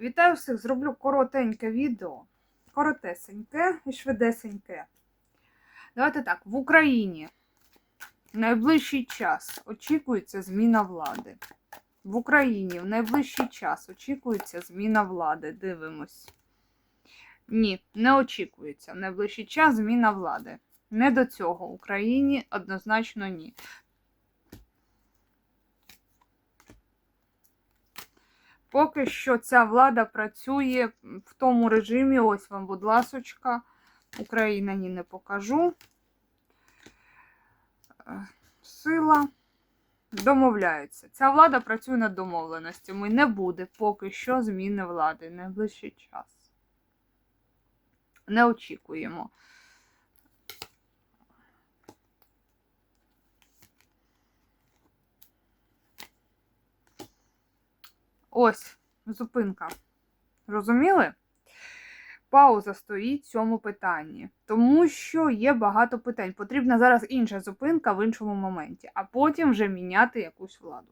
Вітаю всіх! Зроблю коротеньке відео. Коротесеньке і швидесеньке. Давайте так, в Україні в найближчий час очікується зміна влади. В Україні в найближчий час очікується зміна влади. Дивимось. Ні, не очікується. В найближчий час зміна влади. Не до цього. Україні однозначно ні. Поки що ця влада працює в тому режимі. Ось вам, будь ласочка. Україна ні не покажу. Е, Сила. Домовляються. Ця влада працює над домовленостями. Не буде поки що зміни влади. Найближчий час. Не очікуємо. Ось, зупинка. Розуміли? Пауза стоїть в цьому питанні. Тому що є багато питань. Потрібна зараз інша зупинка в іншому моменті, а потім вже міняти якусь владу.